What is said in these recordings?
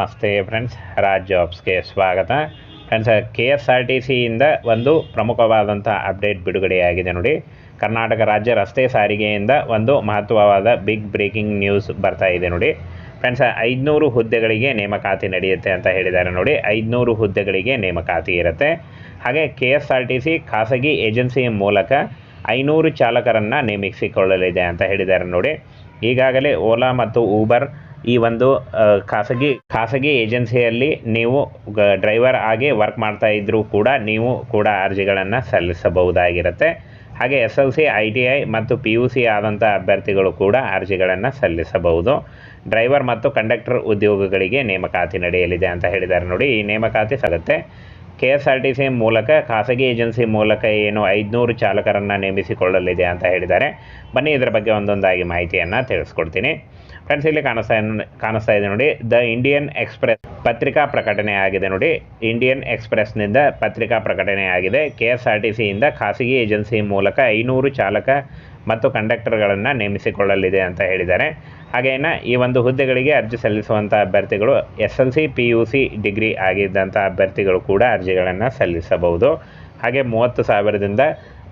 ನಮಸ್ತೆ ಫ್ರೆಂಡ್ಸ್ ರಾಜ್ ಜಾಬ್ಸ್ಗೆ ಸ್ವಾಗತ. Friends K S R T ಸಿಯಿಂದ ಒಂದು ಪ್ರಮುಖವಾದಂಥ ಅಪ್ಡೇಟ್ ಬಿಡುಗಡೆಯಾಗಿದೆ ನೋಡಿ. ಕರ್ನಾಟಕ ರಾಜ್ಯ ರಸ್ತೆ ಸಾರಿಗೆಯಿಂದ ಒಂದು ಮಹತ್ವವಾದ ಬಿಗ್ ಬ್ರೇಕಿಂಗ್ ನ್ಯೂಸ್ ಬರ್ತಾ ಇದೆ ನೋಡಿ. ಫ್ರೆಂಡ್ಸ್ ಐದುನೂರು ಹುದ್ದೆಗಳಿಗೆ ನೇಮಕಾತಿ ನಡೆಯುತ್ತೆ ಅಂತ ಹೇಳಿದ್ದಾರೆ ನೋಡಿ. ಐದುನೂರು ಹುದ್ದೆಗಳಿಗೆ ನೇಮಕಾತಿ ಇರುತ್ತೆ. ಹಾಗೆ K S R T C ಖಾಸಗಿ ಏಜೆನ್ಸಿ ಮೂಲಕ ಐನೂರು ಚಾಲಕರನ್ನು ನೇಮಿಸಿಕೊಳ್ಳಲಿದೆ ಅಂತ ಹೇಳಿದ್ದಾರೆ ನೋಡಿ. ಈಗಾಗಲೇ ಓಲಾ ಮತ್ತು ಊಬರ್ ಈ ಒಂದು ಖಾಸಗಿ ಖಾಸಗಿ ಏಜೆನ್ಸಿಯಲ್ಲಿ ನೀವು ಡ್ರೈವರ್ ಆಗಿ ವರ್ಕ್ ಮಾಡ್ತಾ ಇದ್ದರೂ ಕೂಡ ನೀವು ಕೂಡ ಅರ್ಜಿಗಳನ್ನು ಸಲ್ಲಿಸಬಹುದಾಗಿರುತ್ತೆ. ಹಾಗೆ S L C, I T I ಮತ್ತು ಪಿ ಯು ಸಿ ಆದಂಥ ಅಭ್ಯರ್ಥಿಗಳು ಕೂಡ ಅರ್ಜಿಗಳನ್ನು ಸಲ್ಲಿಸಬಹುದು. ಡ್ರೈವರ್ ಮತ್ತು ಕಂಡಕ್ಟರ್ ಉದ್ಯೋಗಗಳಿಗೆ ನೇಮಕಾತಿ ನಡೆಯಲಿದೆ ಅಂತ ಹೇಳಿದ್ದಾರೆ ನೋಡಿ. ಈ ನೇಮಕಾತಿ ಸಾಗುತ್ತೆ. K S R T C ಮೂಲಕ, ಖಾಸಗಿ ಏಜೆನ್ಸಿ ಮೂಲಕ ಏನು ಐದುನೂರು ಚಾಲಕರನ್ನು ನೇಮಿಸಿಕೊಳ್ಳಲಿದೆ ಅಂತ ಹೇಳಿದ್ದಾರೆ. ಬನ್ನಿ, ಇದರ ಬಗ್ಗೆ ಒಂದೊಂದಾಗಿ ಮಾಹಿತಿಯನ್ನು ತಿಳಿಸ್ಕೊಡ್ತೀನಿ. ಫ್ರೆಂಡ್ಸ್, ಇಲ್ಲಿ ಕಾಣಿಸ್ತಾ ಕಾಣಿಸ್ತಾ ಇದೆ ನೋಡಿ, ದ ಇಂಡಿಯನ್ ಎಕ್ಸ್ಪ್ರೆಸ್ ಪತ್ರಿಕಾ ಪ್ರಕಟಣೆ ಆಗಿದೆ ನೋಡಿ. ಇಂಡಿಯನ್ ಎಕ್ಸ್ಪ್ರೆಸ್ನಿಂದ ಪತ್ರಿಕಾ ಪ್ರಕಟಣೆ ಆಗಿದೆ. ಕೆ ಎಸ್ ಆರ್ ಟಿ ಸಿಯಿಂದ ಖಾಸಗಿ ಏಜೆನ್ಸಿ ಮೂಲಕ ಐನೂರು ಚಾಲಕ ಮತ್ತು ಕಂಡಕ್ಟರ್ಗಳನ್ನು ನೇಮಿಸಿಕೊಳ್ಳಲಿದೆ ಅಂತ ಹೇಳಿದ್ದಾರೆ. ಹಾಗೇನ ಈ ಒಂದು ಹುದ್ದೆಗಳಿಗೆ ಅರ್ಜಿ ಸಲ್ಲಿಸುವಂಥ ಅಭ್ಯರ್ಥಿಗಳು S L C, P U C degree ಆಗಿದ್ದಂಥ ಅಭ್ಯರ್ಥಿಗಳು ಕೂಡ ಅರ್ಜಿಗಳನ್ನು ಸಲ್ಲಿಸಬಹುದು. ಹಾಗೆ ಮೂವತ್ತು ಸಾವಿರದಿಂದ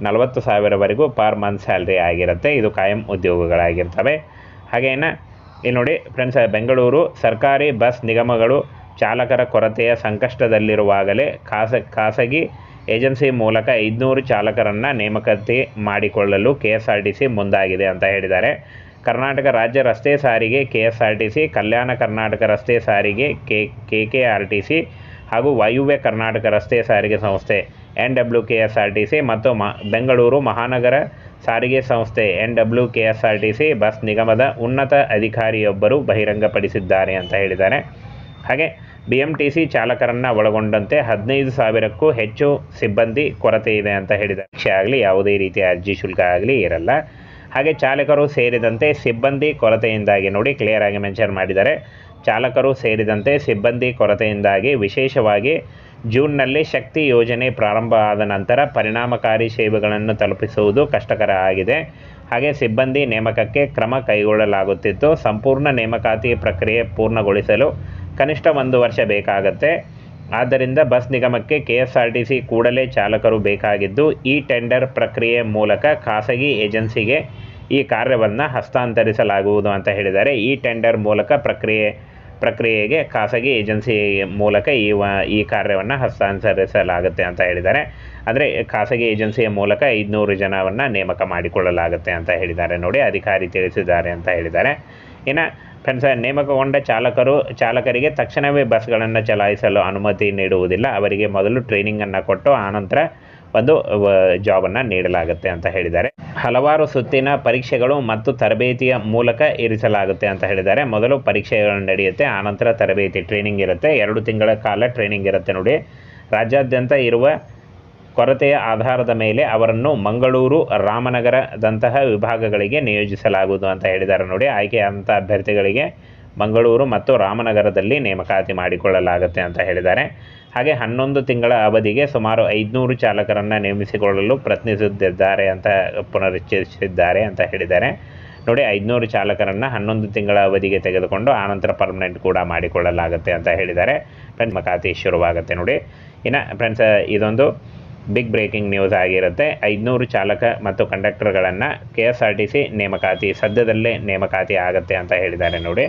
ನಲವತ್ತು ಸಾವಿರವರೆಗೂ ಪರ್ ಮಂತ್ ಸ್ಯಾಲ್ರಿ ಆಗಿರುತ್ತೆ. ಇದು ಕಾಯಂ ಉದ್ಯೋಗಗಳಾಗಿರ್ತವೆ. ಹಾಗೇನ ಇಲ್ಲಿ ನೋಡಿ ಫ್ರೆಂಡ್ಸ್ ಬೆಂಗಳೂರು ಸರ್ಕಾರಿ ಬಸ್ ನಿಗಮಗಳು ಚಾಲಕರ ಕೊರತೆಯ ಸಂಕಷ್ಟದಲ್ಲಿರುವಾಗಲೇ ಖಾಸ, ಖಾಸಗಿ ಏಜೆನ್ಸಿ ಮೂಲಕ ಐದುನೂರು ಚಾಲಕರನ್ನು ನೇಮಕಾತಿ ಮಾಡಿಕೊಳ್ಳಲು K S R T C ಮುಂದಾಗಿದೆ ಅಂತ ಹೇಳಿದ್ದಾರೆ. ಕರ್ನಾಟಕ ರಾಜ್ಯ ರಸ್ತೆ ಸಾರಿಗೆ K S R T C Kalyana Karnataka ರಸ್ತೆ ಸಾರಿಗೆ K K K R T C ಹಾಗೂ ವಾಯುವ್ಯ ಕರ್ನಾಟಕ ರಸ್ತೆ ಸಾರಿಗೆ ಸಂಸ್ಥೆ N W K S R T C ಮತ್ತು ಮ, ಬೆಂಗಳೂರು ಮಹಾನಗರ ಸಾರಿಗೆ ಸಂಸ್ಥೆ N W K S R T C bus ನಿಗಮದ ಉನ್ನತ ಅಧಿಕಾರಿಯೊಬ್ಬರು ಬಹಿರಂಗಪಡಿಸಿದ್ದಾರೆ ಅಂತ ಹೇಳಿದ್ದಾರೆ. ಹಾಗೆ ಬಿ ಎಂ ಟಿ ಸಿ ಚಾಲಕರನ್ನು ಒಳಗೊಂಡಂತೆ ಹದಿನೈದು ಸಾವಿರಕ್ಕೂ ಹೆಚ್ಚು ಸಿಬ್ಬಂದಿ ಕೊರತೆ ಇದೆ ಅಂತ ಹೇಳಿದ ಆಗಲಿ ಯಾವುದೇ ರೀತಿಯ ಅರ್ಜಿ ಶುಲ್ಕ ಆಗಲಿ ಇರಲ್ಲ. ಹಾಗೆ ಚಾಲಕರು ಸೇರಿದಂತೆ ಸಿಬ್ಬಂದಿ ಕೊರತೆಯಿಂದಾಗಿ ನೋಡಿ ಕ್ಲಿಯರ್ ಆಗಿ ಮೆನ್ಷನ್ ಮಾಡಿದ್ದಾರೆ. ಚಾಲಕರು ಸೇರಿದಂತೆ ಸಿಬ್ಬಂದಿ ಕೊರತೆಯಿಂದಾಗಿ ವಿಶೇಷವಾಗಿ ಜೂನ್ನಲ್ಲಿ ಶಕ್ತಿ ಯೋಜನೆ ಪ್ರಾರಂಭ ಆದ ನಂತರ ಪರಿಣಾಮಕಾರಿ ಸೇವೆಗಳನ್ನು ತಲುಪಿಸುವುದು ಕಷ್ಟಕರ ಆಗಿದೆ. ಹಾಗೆ ಸಿಬ್ಬಂದಿ ನೇಮಕಕ್ಕೆ ಕ್ರಮ ಕೈಗೊಳ್ಳಲಾಗುತ್ತಿತ್ತು. ಸಂಪೂರ್ಣ ನೇಮಕಾತಿ ಪ್ರಕ್ರಿಯೆ ಪೂರ್ಣಗೊಳಿಸಲು ಕನಿಷ್ಠ ಒಂದು ವರ್ಷ ಬೇಕಾಗುತ್ತೆ. ಆದ್ದರಿಂದ ಬಸ್ ನಿಗಮಕ್ಕೆ K S R T C ಕೂಡಲೇ ಚಾಲಕರು ಬೇಕಾಗಿದ್ದು, ಈ ಟೆಂಡರ್ ಪ್ರಕ್ರಿಯೆ ಮೂಲಕ ಖಾಸಗಿ ಏಜೆನ್ಸಿಗೆ ಈ ಕಾರ್ಯವನ್ನು ಹಸ್ತಾಂತರಿಸಲಾಗುವುದು ಅಂತ ಹೇಳಿದ್ದಾರೆ. ಈ ಟೆಂಡರ್ ಮೂಲಕ ಪ್ರಕ್ರಿಯೆ, ಪ್ರಕ್ರಿಯೆಗೆ ಖಾಸಗಿ ಏಜೆನ್ಸಿ ಮೂಲಕ ಈ ವ, ಈ ಕಾರ್ಯವನ್ನು ಹಸ್ತಾಂತರಿಸಲಾಗುತ್ತೆ ಅಂತ ಹೇಳಿದ್ದಾರೆ. ಅಂದರೆ ಖಾಸಗಿ ಏಜೆನ್ಸಿಯ ಮೂಲಕ ಐದುನೂರು ಜನವನ್ನು ನೇಮಕ ಮಾಡಿಕೊಳ್ಳಲಾಗುತ್ತೆ ಅಂತ ಹೇಳಿದ್ದಾರೆ. ನೋಡಿ, ಅಧಿಕಾರಿ ತಿಳಿಸಿದ್ದಾರೆ ಅಂತ ಹೇಳಿದ್ದಾರೆ. ಇನ್ನು ಫ್ರೆಂಡ್ಸ್ ನೇಮಕಗೊಂಡ ಚಾಲಕರು, ಚಾಲಕರಿಗೆ ತಕ್ಷಣವೇ ಬಸ್ಗಳನ್ನು ಚಲಾಯಿಸಲು ಅನುಮತಿ ನೀಡುವುದಿಲ್ಲ. ಅವರಿಗೆ ಮೊದಲು ಟ್ರೈನಿಂಗನ್ನು ಕೊಟ್ಟು ಆನಂತರ ಒಂದು ಜಾಬನ್ನು ನೀಡಲಾಗುತ್ತೆ ಅಂತ ಹೇಳಿದ್ದಾರೆ. ಹಲವಾರು ಸುತ್ತಿನ ಪರೀಕ್ಷೆಗಳು ಮತ್ತು ತರಬೇತಿಯ ಮೂಲಕ ಇರಿಸಲಾಗುತ್ತೆ ಅಂತ ಹೇಳಿದ್ದಾರೆ. ಮೊದಲು ಪರೀಕ್ಷೆಗಳು ನಡೆಯುತ್ತೆ, ಆನಂತರ ತರಬೇತಿ ಟ್ರೈನಿಂಗ್ ಇರುತ್ತೆ. ಎರಡು ತಿಂಗಳ ಕಾಲ ಟ್ರೈನಿಂಗ್ ಇರುತ್ತೆ ನೋಡಿ. ರಾಜ್ಯಾದ್ಯಂತ ಇರುವ ಕೊರತೆಯ ಆಧಾರದ ಮೇಲೆ ಅವರನ್ನು ಮಂಗಳೂರು ರಾಮನಗರದಂತಹ ವಿಭಾಗಗಳಿಗೆ ನಿಯೋಜಿಸಲಾಗುವುದು ಅಂತ ಹೇಳಿದ್ದಾರೆ ನೋಡಿ. ಆಯ್ಕೆಯಾದಂಥ ಅಭ್ಯರ್ಥಿಗಳಿಗೆ ಮಂಗಳೂರು ಮತ್ತು ರಾಮನಗರದಲ್ಲಿ ನೇಮಕಾತಿ ಮಾಡಿಕೊಳ್ಳಲಾಗುತ್ತೆ ಅಂತ ಹೇಳಿದ್ದಾರೆ. ಹಾಗೆ ಹನ್ನೊಂದು ತಿಂಗಳ ಅವಧಿಗೆ ಸುಮಾರು ಐದುನೂರು ಚಾಲಕರನ್ನು ನೇಮಿಸಿಕೊಳ್ಳಲು ಪ್ರಯತ್ನಿಸುತ್ತಿದ್ದಾರೆ ಅಂತ ಪುನರುಚ್ಚರಿಸಿದ್ದಾರೆ ಅಂತ ಹೇಳಿದ್ದಾರೆ. ನೋಡಿ, ಐದುನೂರು ಚಾಲಕರನ್ನು ಹನ್ನೊಂದು ತಿಂಗಳ ಅವಧಿಗೆ ತೆಗೆದುಕೊಂಡು ಆನಂತರ ಪರ್ಮನೆಂಟ್ ಕೂಡ ಮಾಡಿಕೊಳ್ಳಲಾಗುತ್ತೆ ಅಂತ ಹೇಳಿದ್ದಾರೆ. ಫ್ರೆಂಡ್ಸ್ ನೇಮಕಾತಿ ಶುರುವಾಗುತ್ತೆ ನೋಡಿ. ಇನ್ನು, ಫ್ರೆಂಡ್ಸ್, ಇದೊಂದು ಬಿಗ್ ಬ್ರೇಕಿಂಗ್ ನ್ಯೂಸ್ ಆಗಿರುತ್ತೆ. ಐದುನೂರು ಚಾಲಕ ಮತ್ತು ಕಂಡಕ್ಟರ್ಗಳನ್ನು K S R T C ನೇಮಕಾತಿ, ಸದ್ಯದಲ್ಲೇ ನೇಮಕಾತಿ ಆಗುತ್ತೆ ಅಂತ ಹೇಳಿದ್ದಾರೆ ನೋಡಿ.